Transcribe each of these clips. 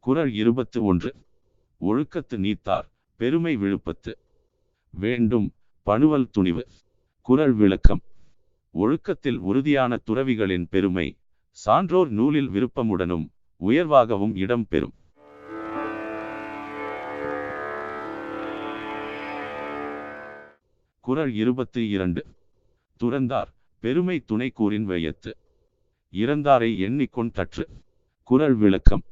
குரல் இருபத்து ஒன்று. ஒழுக்கத்து நீத்தார் பெருமை விழுப்பத்து. வேண்டும் பணுவல் துணிவு. குரல் விளக்கம். ஒழுக்கத்தில் உறுதியான துறவிகளின் பெருமை சான்றோர் நூலில் விருப்பமுடனும் உயர்வாகவும் இடம் பெறும். குரல் இருபத்தி இரண்டு. துறந்தார் பெருமை துணை கூறின் வையத்து. இறந்தாரை எண்ணிக்கொண் தற்று. குறள் விளக்கம்.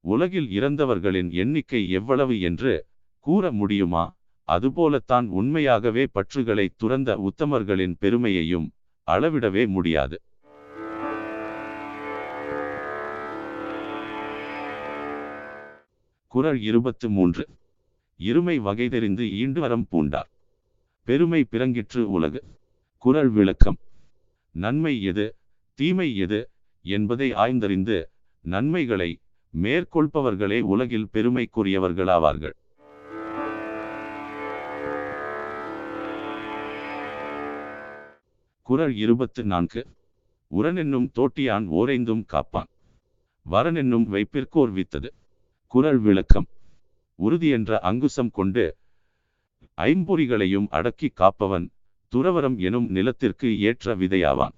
உலகில் இறந்தவர்களின் எண்ணிக்கை எவ்வளவு என்று கூற முடியுமா? அதுபோலத்தான் உண்மையாகவே பற்றுகளை துறந்த உத்தமர்களின் பெருமையையும் அளவிடவே முடியாது. குறள் இருபத்து மூன்று. இருமை வகை தெரிந்து ஈண்டு வரம் பூண்டார். பெருமை பிறங்கிற்று உலகு. குரல் விளக்கம். நன்மை எது? தீமை எது? என்பதை ஆய்ந்தறிந்து நன்மைகளை மேற்கொள்பவர்களே உலகில் பெருமைக்குரியவர்களாவார்கள். குரல் இருபத்து நான்கு. உரனென்னும் தோட்டியான் ஓரைந்தும் காப்பான். வரனென்னும் வைப்பிற்கோர் வித்தது. குரல் விளக்கம். உறுதி என்ற அங்குசம் கொண்டு ஐம்பொறிகளையும் அடக்கி காப்பவன் துறவரம் எனும் நிலத்திற்கு ஏற்ற விதையாவான்.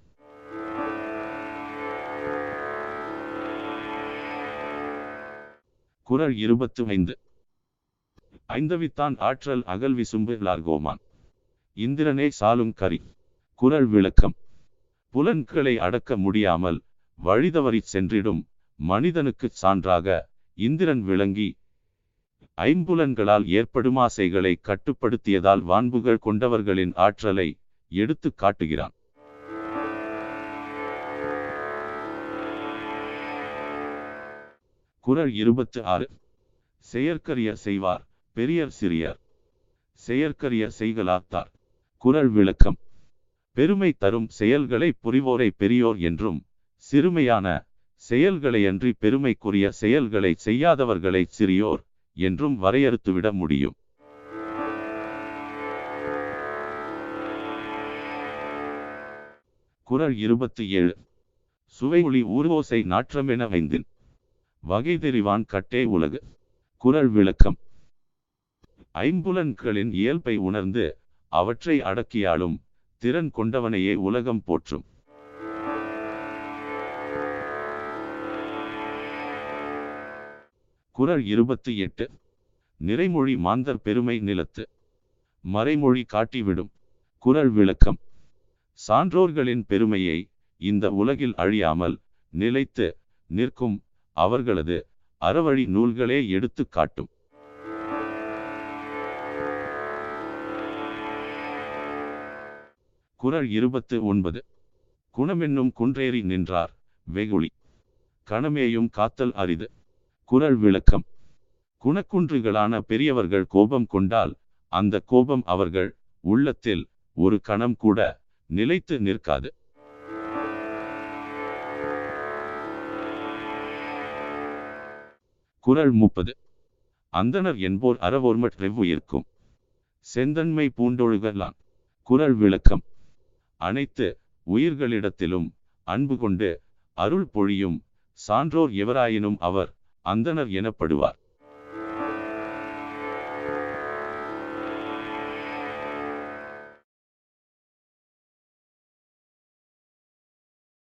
குரல் இருபத்து ஐந்து ஐந்தவித்தான் ஆற்றல் அகல் விசும்பு லார்கோமான். இந்திரனே சாலும் கரி. குரல் விளக்கம். புலன்களை அடக்க முடியாமல் வழிதவறிச் சென்றிடும் மனிதனுக்குச் சான்றாக இந்திரன் விளங்கி ஐம்புலன்களால் ஏற்படும் ஆசைகளை கட்டுப்படுத்தியதால் வான்புகள் கொண்டவர்களின் ஆற்றலை எடுத்துக் காட்டுகிறான். குரல் இருபத்து ஆறு செயற்கரிய செய்வார் பெரியர் சிறியர். செயற்கரிய செய்கலாத்தார் குரல் விளக்கம். பெருமை தரும் செயல்களை புரிவோரை பெரியோர் என்றும் சிறுமையான செயல்களையன்றி பெருமைக்குரிய செயல்களை செய்யாதவர்களை சிறியோர் என்றும் வரையறுத்துவிட முடியும். குரல் இருபத்தி ஏழு சுவைமொழி ஊர்வோசை நாற்றமென வைந்தின். வகை தெரிவான் கட்டே உலகு. குரல் விளக்கம். ஐம்புலன்களின் இயல்பை உணர்ந்து அவற்றை அடக்கியாலும் திறன் கொண்டவனையே உலகம் போற்றும். குரல் இருபத்தி எட்டு. நிறைமொழி மாந்தர் பெருமை நிலத்து. மறைமொழி காட்டிவிடும். குரல் விளக்கம். சான்றோர்களின் பெருமையை இந்த உலகில் அழியாமல் நிலைத்து நிற்கும் அவர்களது அறவழி நூல்களே எடுத்து காட்டும். குரல் இருபத்து ஒன்பது. குணமென்னும் குன்றேறி நின்றார் வெகுளி. கணமேயும் காத்தல் அரிது. குரல் விளக்கம். குணக்குன்றுகளான பெரியவர்கள் கோபம் கொண்டால் அந்த கோபம் அவர்கள் உள்ளத்தில் ஒரு கணம் கூட நிலைத்து நிற்காது. குரல் முப்பது. அந்தனர் என்போர் அறவோர்மற்றெவ்வுயிர்க்கும் செந்தன்மை பூண்டொழுகலான் குரல் விளக்கம். அனைத்து உயிர்களிடத்திலும் அன்பு கொண்டு அருள் பொழியும் சான்றோர் எவராயினும் அவர் அந்தனர் எனப்படுவார்.